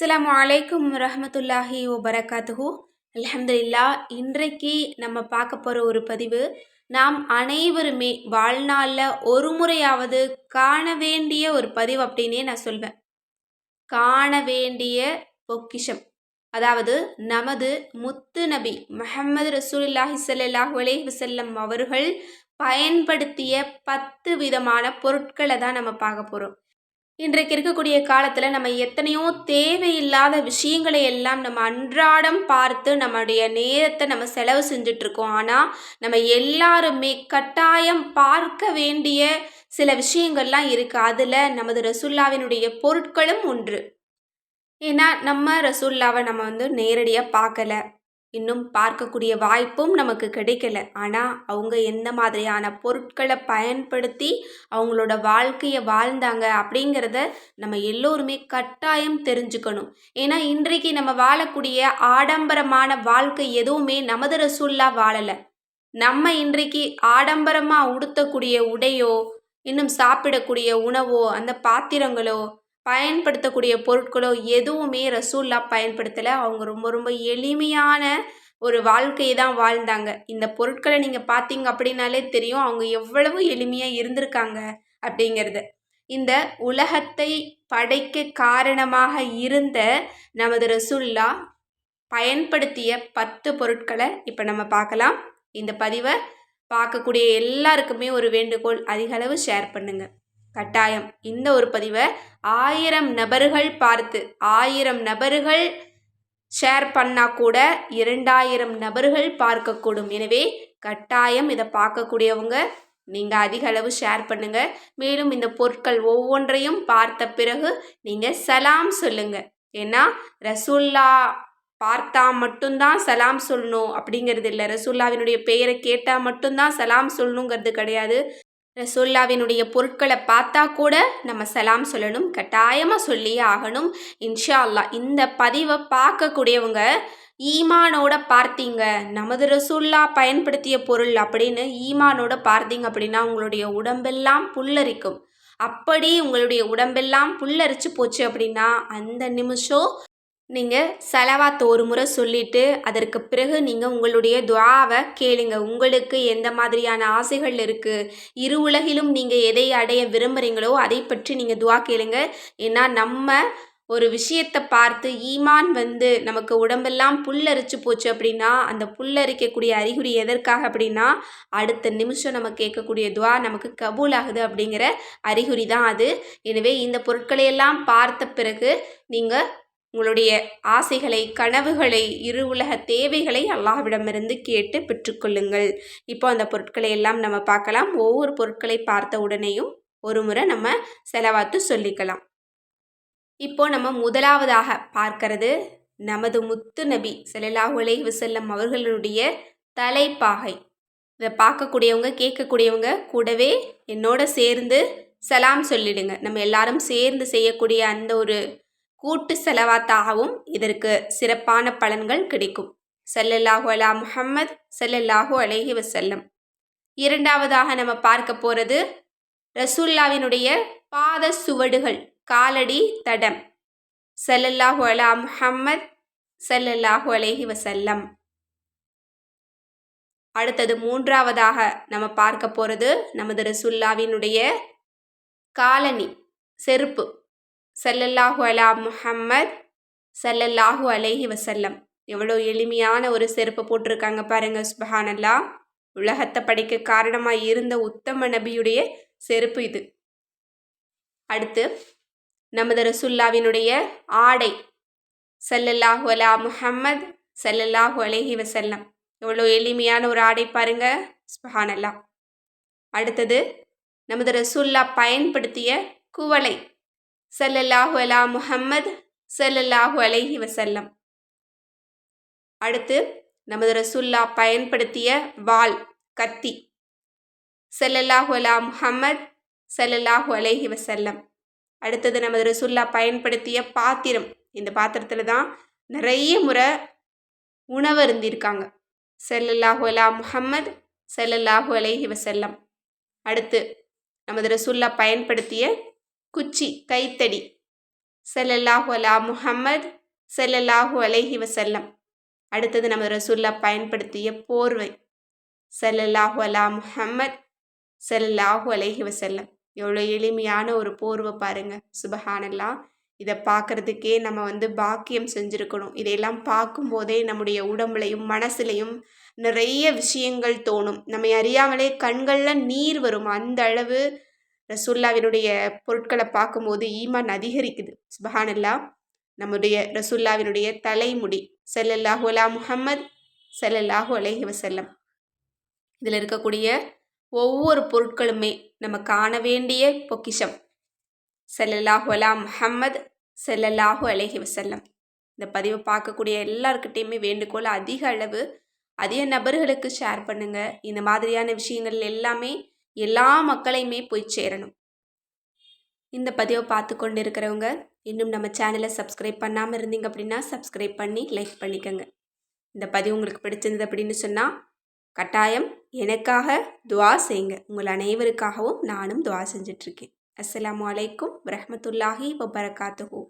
அஸ்லாம் அலைக்கும் ரஹமத்துல்லாஹி வபரகாத்துஹு. அலமதுல்லா இன்றைக்கு நம்ம பார்க்க போகிற ஒரு பதிவு நாம் அனைவருமே வாழ்நாளில் ஒரு முறையாவது காண வேண்டிய ஒரு பதிவு அப்படின்னே நான் சொல்வேன். காண வேண்டிய பொக்கிஷம். அதாவது நமது முத்து நபி முஹம்மது ரசூலுல்லாஹி சல்லாஹ் அலைஹி வஸல்லம் அவர்கள் பயன்படுத்திய பத்து விதமான பொருட்களை தான் நம்ம பார்க்க போகிறோம் இன்றைக்கு இருக்கக்கூடிய காலத்தில் நம்ம எத்தனையோ தேவையில்லாத விஷயங்களை எல்லாம் நம்ம அன்றாடம் பார்த்து நம்முடைய நேரத்தை நம்ம செலவு செஞ்சிட்ருக்கோம். ஆனால் நம்ம எல்லாருமே கட்டாயம் பார்க்க வேண்டிய சில விஷயங்கள்லாம் இருக்குது அதில் நமது ரசுல்லாவினுடைய பொருட்களும் ஒன்று. ஏன்னா நம்ம ரசுல்லாவை நம்ம வந்து நேரடியாக பார்க்கல. இன்னும் பார்க்கக்கூடிய வாய்ப்பும் நமக்கு கிடைக்கல. ஆனால் அவங்க எந்த மாதிரியான பொருட்களை பயன்படுத்தி அவங்களோட வாழ்க்கையை வாழ்ந்தாங்க அப்படிங்கிறத நம்ம எல்லோருமே கட்டாயம் தெரிஞ்சுக்கணும். ஏன்னா இன்றைக்கு நம்ம வாழக்கூடிய ஆடம்பரமான வாழ்க்கை எதுவுமே நமது ரசூல்லா வாழலை. நம்ம இன்றைக்கு ஆடம்பரமாக உடுத்தக்கூடிய உடையோ இன்னும் சாப்பிடக்கூடிய உணவோ அந்த பாத்திரங்களோ பயன்படுத்தக்கூடிய பொருட்களோ எதுவுமே ரசூல்லா பயன்படுத்தலை. அவங்க ரொம்ப ரொம்ப எளிமையான ஒரு வாழ்க்கையை தான் வாழ்ந்தாங்க. இந்த பொருட்களை நீங்கள் பார்த்தீங்க அப்படின்னாலே தெரியும் அவங்க எவ்வளவு எளிமையாக இருந்திருக்காங்க அப்படிங்கிறது. இந்த உலகத்தை படைக்க காரணமாக இருந்த நமது ரசுல்லா பயன்படுத்திய பத்து பொருட்களை இப்போ நம்ம பார்க்கலாம். இந்த பதிவை பார்க்கக்கூடிய எல்லாருக்குமே ஒரு வேண்டுகோள் அதிகளவு ஷேர் பண்ணுங்கள் கட்டாயம். இந்த ஒரு பதிவை ஆயிரம் நபர்கள் பார்த்து ஆயிரம் நபர்கள் ஷேர் பண்ணால் கூட இரண்டாயிரம் நபர்கள் பார்க்கக்கூடும். எனவே கட்டாயம் இதை பார்க்கக்கூடியவங்க நீங்கள் அதிக அளவு ஷேர் பண்ணுங்கள் மேலும் இந்த பொருட்கள் ஒவ்வொன்றையும் பார்த்த பிறகு நீங்கள் சலாம் சொல்லுங்கள் ஏன்னா ரசூல்லா பார்த்தா மட்டும்தான் சலாம் சொல்லணும் அப்படிங்கிறது இல்லை. ரசூல்லாவினுடைய பெயரை கேட்டால் மட்டும்தான் சலாம் சொல்லணுங்கிறது கிடையாது. ரசோல்லாவினுடைய பொருட்களை பார்த்தா கூட நம்ம சலாம் சொல்லணும் கட்டாயமாக சொல்லியே ஆகணும். இன்ஷா அல்லா இந்த பதிவை பார்க்கக்கூடியவங்க ஈமானோட பார்த்தீங்க. நமது ரசூல்லா பயன்படுத்திய பொருள் அப்படின்னு ஈமானோட பார்த்தீங்க அப்படின்னா உங்களுடைய உடம்பெல்லாம் புல்லரிக்கும். அப்படி உங்களுடைய உடம்பெல்லாம் புல்லரிச்சு போச்சு அப்படின்னா அந்த நிமிஷம் நீங்கள் செலவாத்த ஒரு முறை சொல்லிவிட்டு அதற்கு பிறகு நீங்கள் உங்களுடைய துவாவை கேளுங்க. உங்களுக்கு எந்த மாதிரியான ஆசைகள் இருக்குது இரு உலகிலும் நீங்கள் எதை அடைய விரும்புகிறீங்களோ அதை பற்றி நீங்கள் துவா கேளுங்க. ஏன்னா நம்ம ஒரு விஷயத்தை பார்த்து ஈமான் வந்து நமக்கு உடம்பெல்லாம் புல்லரிச்சு போச்சு அப்படின்னா அந்த புல்லரிக்கக்கூடிய அறிகுறி எதற்காக அப்படின்னா அடுத்த நிமிஷம் நம்ம கேட்கக்கூடிய துவா நமக்கு கபூல் ஆகுது அப்படிங்கிற அறிகுறி தான் அது. எனவே இந்த பொருட்களையெல்லாம் பார்த்த பிறகு நீங்கள் உங்களுடைய ஆசைகளை கனவுகளை இரு உலக தேவைகளை அல்லாஹ்விடமிருந்து கேட்டு பெற்றுக்கொள்ளுங்கள் இப்போ அந்த பொருட்களை எல்லாம் நம்ம பார்க்கலாம். ஒவ்வொரு பொருட்களை பார்த்த உடனேயும் ஒரு முறை நம்ம செலவாத்து சொல்லிக்கலாம். இப்போ நம்ம முதலாவதாக பார்க்கறது நமது முத்து நபி செல்லலாஹு அலைஹி வசல்லம் அவர்களுடைய தலைப்பாகை. இதை பார்க்கக்கூடியவங்க கேட்கக்கூடியவங்க கூடவே என்னோட சேர்ந்து சலாம் சொல்லிடுங்க. நம்ம எல்லாரும் சேர்ந்து செய்யக்கூடிய அந்த ஒரு கூட்டு செலவாத்தாகவும் இதற்கு சிறப்பான பலன்கள் கிடைக்கும். சல்லல்லாஹு அலா முஹம்மத் சல்லல்லாஹு அலேஹி வசல்லம் இரண்டாவதாக நம்ம பார்க்க போகிறது ரசூல்லாவினுடைய பாத சுவடுகள் காலடி தடம். சல்லல்லாஹு அலா முஹம்மத் சல்லல்லாஹு அலேஹி வசல்லம் அடுத்தது மூன்றாவதாக நம்ம பார்க்க போகிறது நமது ரசுல்லாவினுடைய காலனி செருப்பு. சல்லல்லாஹு அலா முஹம்மத் சல்லல்லாஹு அலைஹி வசல்லம் எவ்வளோ எளிமையான ஒரு செருப்பு போட்டிருக்காங்க பாருங்க சுபஹானல்லா. உலகத்தை படிக்க காரணமாக இருந்த உத்தம நபியுடைய செருப்பு இது. அடுத்து நமது ரசுல்லாவினுடைய ஆடை. சல்லல்லாஹு அலா முஹம்மத் சல்லல்லாஹு அலைஹி வசல்லம் எவ்வளோ எளிமையான ஒரு ஆடை பாருங்க சுபஹானல்லா. அடுத்தது நமது ரசுல்லா பயன்படுத்திய குவளை. சல்லல்லாஹு அலா முஹம்மது சல்லல்லாஹு அலைஹி வசல்லம் அடுத்து நமது ரசுல்லா பயன்படுத்திய வால் கத்தி. சல்லல்லாஹு அலா முஹம்மத் சல்லல்லாஹு அலைஹி வசல்லம் அடுத்தது நமது ரசுல்லா பயன்படுத்திய பாத்திரம். இந்த பாத்திரத்தில் தான் நிறைய முறை உணவு இருந்திருக்காங்க செல்லல்லாஹு அலா முஹம்மத் செல்லல்லாஹு அலைஹி வசல்லம் அடுத்து நமது ரசுல்லா பயன்படுத்திய குச்சி கைத்தடி. செல்லல்லாஹு அலா முஹம்மத் செல்லல்லாஹு அலைஹி வசல்லம் அடுத்தது நம்ம ரசூல்லா பயன்படுத்திய போர்வை. செல்லல்லாஹு அலா முஹம்மத் செல்லல்லாஹு அலைஹி வசல்லம் எவ்வளோ எளிமையான ஒரு போர்வை பாருங்க. சுபஹானல்லா. இதை பார்க்கறதுக்கே நம்ம வந்து பாக்கியம் செஞ்சுருக்கணும். இதையெல்லாம் பார்க்கும்போதே நம்முடைய உடம்புலையும் மனசுலையும் நிறைய விஷயங்கள் தோணும். நம்மை அறியாமலே கண்களில் நீர் வரும். அந்த அளவு ரசுல்லாவினுடைய பொருட்களை பார்க்கும்போது ஈமான் அதிகரிக்குது. சுபஹானல்லா நம்முடைய ரசுல்லாவினுடைய தலைமுடி செல்லல்லாஹு அலா முஹம்மத் செல்லல்லாஹு அலேஹி வசல்லம் இதில் இருக்கக்கூடிய ஒவ்வொரு பொருட்களுமே நம்ம காண வேண்டிய பொக்கிஷம். செல்லல்லாஹு அலா முஹம்மத் செல்லல்லாஹு அலேஹி வசல்லம் இந்த பதிவை பார்க்கக்கூடிய எல்லாருக்கிட்டேயுமே வேண்டுகோள் அதிக அளவு அதிக நபர்களுக்கு ஷேர் பண்ணுங்கள் இந்த மாதிரியான விஷயங்கள் எல்லாமே எல்லா மக்களையுமே போய் சேரணும். இந்த பதிவை பார்த்து கொண்டு இருக்கிறவங்க இன்னும் நம்ம சேனலை சப்ஸ்கிரைப் பண்ணாமல் இருந்தீங்க அப்படின்னா சப்ஸ்கிரைப் பண்ணி லைக் பண்ணிக்கோங்க. இந்த பதிவு உங்களுக்கு பிடிச்சிருந்தது அப்படின்னு சொன்னால் கட்டாயம் எனக்காக துவா செய்யுங்க. உங்கள் அனைவருக்காகவும் நானும் துவா செஞ்சிட்ருக்கேன் அஸ்லாம் வலைக்கும் வரஹ்மத்துல்லாஹி வபரகாத்துஹூ.